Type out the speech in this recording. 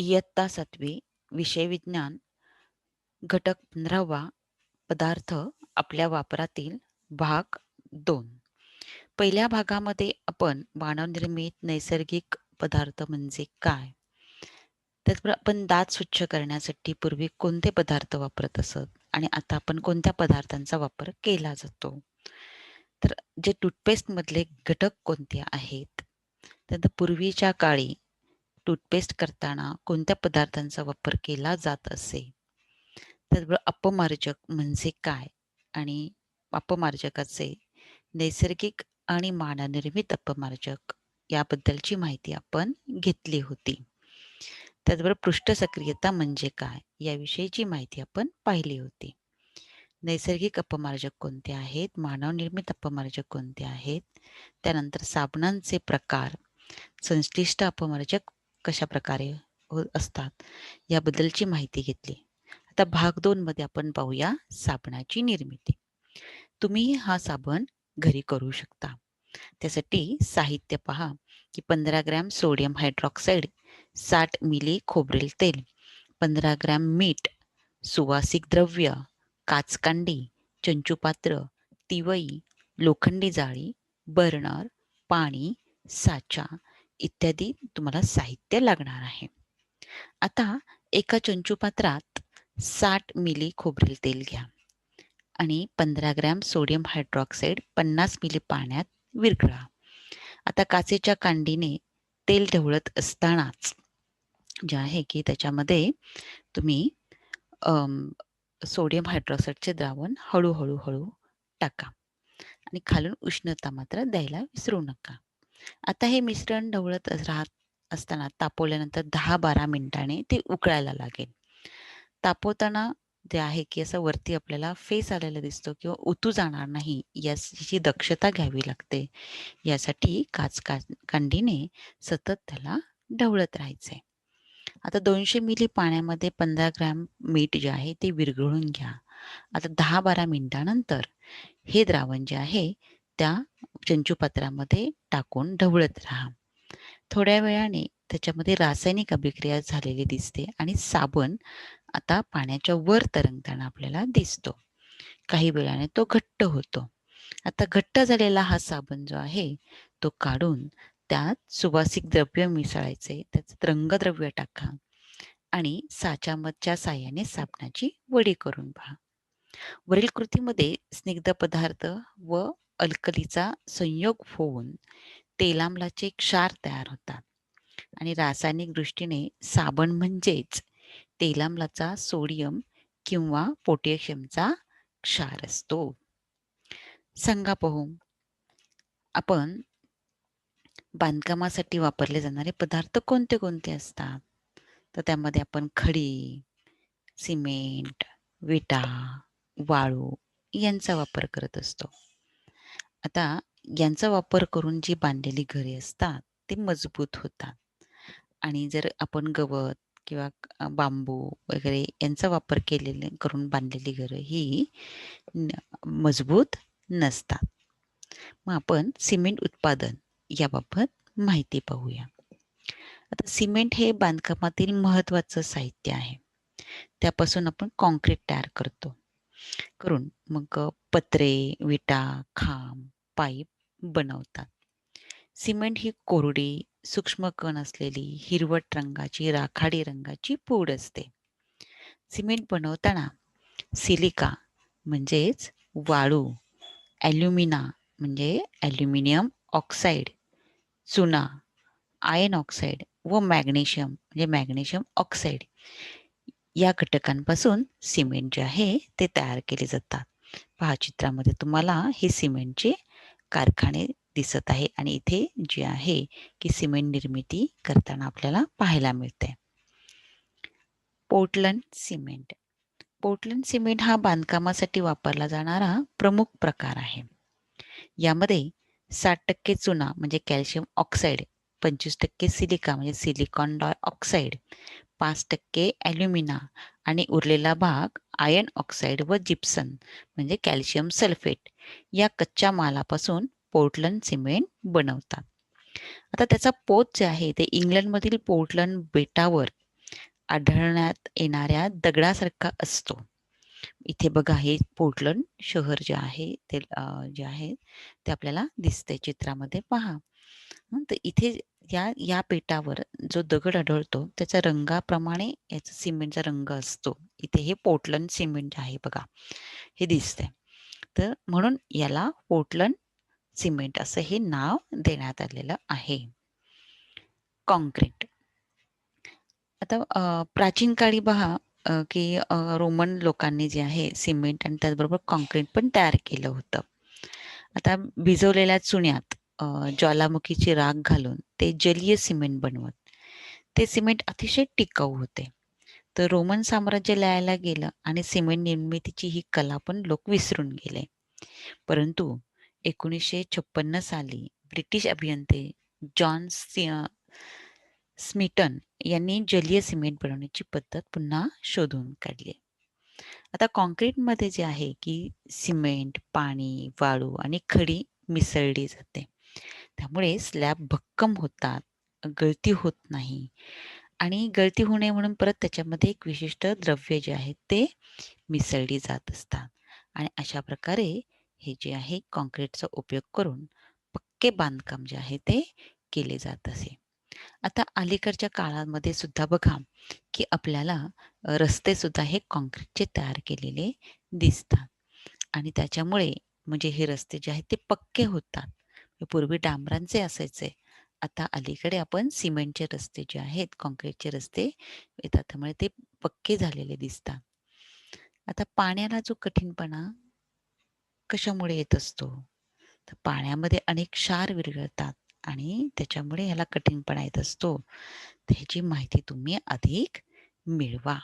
इयत्ता सातवी विषय विज्ञान घटक पंधरावा पदार्थ आपल्या वापरातील भाग दोन. पहिल्या भागामध्ये आपण मानवनिर्मित नैसर्गिक पदार्थ म्हणजे काय? त्याचबरोबर आपण दात स्वच्छ करण्यासाठी पूर्वी कोणते पदार्थ वापरत असत? आणि आता आपण कोणत्या पदार्थांचा वापर केला जातो? तर जे टूथपेस्ट मधले घटक कोणते आहेत? त्यानंतर पूर्वीच्या काळी टूथपेस्ट करताना कोणत्या पदार्थांचा वापर केला जात असे? त्याचबरोबर अपमार्जक म्हणजे काय? आणि अपमार्जकाचे नैसर्गिक आणि मानवनिर्मित अपमार्जक याबद्दलची माहिती आपण घेतली होती. त्याचबरोबर पृष्ठ सक्रियता म्हणजे काय? याविषयीची माहिती आपण पाहिली होती. नैसर्गिक अपमार्जक कोणते आहेत? मानवनिर्मित अपमार्जक कोणते आहेत? त्यानंतर साबणांचे प्रकार संश्लिष्ट अपमार्जक कशा प्रकारे असतात याबद्दलची माहिती घेतली. आता भाग दोन मध्ये आपण पाहूया साबणाची निर्मिती. तुम्ही हा साबण घरी करू शकता. त्यासाठी साहित्य पहा की पंधरा ग्रॅम सोडियम हायड्रॉक्साईड साठ मिली खोबरेल तेल पंधरा ग्रॅम मीठ सुवासिक द्रव्य काचकांडी चंचूपात्र तिवई लोखंडी जाळी बर्नर पाणी साचा इत्यादी तुम्हाला साहित्य लागणार आहे. आता एका चंचू पात्रात साठ मिली खोबरेल तेल घ्या आणि पंधरा ग्रॅम सोडियम हायड्रॉक्साईड पन्नास मिली पाण्यात विरघळा. आता काचेच्या कांडीने तेल ढवळत असतानाच जे आहे की त्याच्यामध्ये तुम्ही सोडियम हायड्रॉक्साईडचे द्रावण हळूहळू हळू टाका आणि खालून उष्णता मात्र द्यायला विसरू नका. आता हे मिश्रण ढवळत राहत असताना तापवल्यानंतर दहा बारा मिनिटाने ते उकळायला लागेल. तापवताना जे आहे की असं वरती आपल्याला फेस आलेला दिसतो किंवा उतू जाणार नाही याची दक्षता घ्यावी लागते. यासाठी काच कांडीने सतत त्याला ढवळत राहायचे आता दोनशे मिली पाण्यामध्ये पंधरा ग्रॅम मीठ जे आहे ते विरघळून घ्या. आता दहा बारा मिनिटानंतर हे द्रावण जे आहे त्या चंचूपात्रामध्ये टाकून ढवळत राहा. थोड्या वेळाने त्याच्यामध्ये रासायनिक अभिक्रिया झालेली दिसते आणि साबण आता पाण्याच्या वर तरंगताना आपल्याला दिसतो. काही वेळाने तो घट्ट होतो. आता घट्ट झालेला हा साबण जो आहे तो काढून त्यात सुवासिक द्रव्य मिसळायचे त्यात रंगद्रव्य टाका आणि साच्यामधच्या साह्याने साबणाची वडी करून पहा. वरील कृतीमध्ये स्निग्ध पदार्थ व अल्कलीचा संयोग होऊन तेलामलाचे क्षार तयार होतात. आणि रासायनिक दृष्टीने साबण म्हणजेच तेलामलाचा सोडियम किंवा पोटॅशियमचा क्षार असतो. सांगा पाहू. आपण बांधकामासाठी वापरले जाणारे पदार्थ कोणते कोणते असतात? तर त्यामध्ये आपण खडी सिमेंट विटा वाळू यांचा वापर करत असतो. आता यांचा वापर करून जी बांधलेली घरे असतात ते मजबूत होतात. आणि जर आपण गवत किंवा बांबू वगैरे यांचा वापर केलेले करून बांधलेली घरं ही मजबूत नसतात. मग आपण सिमेंट उत्पादन याबाबत माहिती पाहूया. आता सिमेंट हे बांधकामातील महत्वाचं साहित्य आहे. त्यापासून आपण कॉन्क्रीट तयार करतो. करून मग पत्रे विटा खांब पाईप बनवतात. सिमेंट ही कोरडी सूक्ष्म कण असलेली हिरवट रंगाची राखाडी रंगाची पूड असते. सिमेंट बनवताना सिलिका म्हणजेच वाळू ॲल्युमिना म्हणजे ॲल्युमिनियम ऑक्साईड चुना आयन ऑक्साईड व मॅग्नेशियम म्हणजे मॅग्नेशियम ऑक्साईड. या घटकांपासून सिमेंट जे आहे ते तयार केले जातात. पहा चित्रामध्ये तुम्हाला हे सिमेंटचे कारखाने दिसत आहे आणि इथे जे आहे की सिमेंट निर्मिती करताना आपल्याला पाहायला मिळते. Portland cement. पोर्टलंड सिमेंट हा बांधकामासाठी वापरला जाणारा प्रमुख प्रकार आहे. यामध्ये साठ टक्के चुना म्हणजे कॅल्शियम ऑक्साईड पंचवीस टक्के सिलिका म्हणजे सिलिकॉन डाय ऑक्साईड पाच टक्के ॲल्युमिना आणि उरलेला भाग आयन ऑक्साईड व जिप्सन म्हणजे कॅल्शियम सल्फेट या कच्च्या मालापासून पोर्टलंड सिमेंट बनवतात आता त्याचा पोत जे आहे ते इंग्लंडमधील पोर्टलंड बेटावर आढळण्यात येणाऱ्या दगडासारखा असतो. इथे बघा हे पोर्टलंड शहर जे आहे ते जे आहे ते आपल्याला दिसते चित्रामध्ये पहा. तर इथे या या पेटावर जो दगड आढळतो त्याच्या रंगाप्रमाणे याचा सिमेंटचा रंग असतो. इथे हे पोर्टलंड सिमेंट आहे बघा. हे दिसतंय. तर म्हणून याला पोर्टलंड सिमेंट असं हे नाव देण्यात आलेलं आहे. कॉन्क्रीट आता प्राचीन काळी बघा की रोमन लोकांनी जे आहे सिमेंट आणि त्याचबरोबर कॉन्क्रीट पण तयार केलं होतं. आता भिजवलेल्या चुन्यात ज्वालामुखीची राख घालून ते जलीय सिमेंट बनवत. ते सिमेंट अतिशय टिकाऊ होते. तर रोमन साम्राज्य लयाला गेलं आणि सिमेंट निर्मितीची ही कला पण लोक विसरून गेले. परंतु एकोणीसशे छप्पन्न साली ब्रिटिश अभियंते जॉन स्मिटन यांनी जलीय सिमेंट बनवण्याची पद्धत पुन्हा शोधून काढली. आता कॉन्क्रीटमध्ये जे आहे की सिमेंट, पाणी, वाळू आणि खडी मिसळली जाते. त्यामुळे स्लॅब भक्कम होतात, गळती होत नाही. आणि गळती होऊ नये म्हणून परत त्याच्यामध्ये एक विशिष्ट द्रव्य जे आहे ते मिसळली जात असतात. आणि अशा प्रकारे हे जे आहे कॉन्क्रीटचा उपयोग करून पक्के बांधकाम जे आहे ते केले जात असे. आता अलीकडच्या काळामध्ये सुद्धा बघा की आपल्याला रस्ते सुद्धा हे कॉन्क्रीटचे तयार केलेले दिसतात. आणि त्याच्यामुळे म्हणजे हे रस्ते जे आहेत ते पक्के होतात. पूर्वी डांबरांचे असायचे. आता अलीकडे आपण सिमेंटचे रस्ते जे आहेत कॉन्क्रीटचे रस्ते येतात. त्यामुळे ते पक्के झालेले दिसतात. आता पाण्याला जो कठीणपणा कशामुळे येत असतो? तर पाण्यामध्ये अनेक क्षार विरघळतात आणि त्याच्यामुळे ह्याला कठीणपणा येत असतो. त्याची माहिती तुम्ही अधिक मिळवा.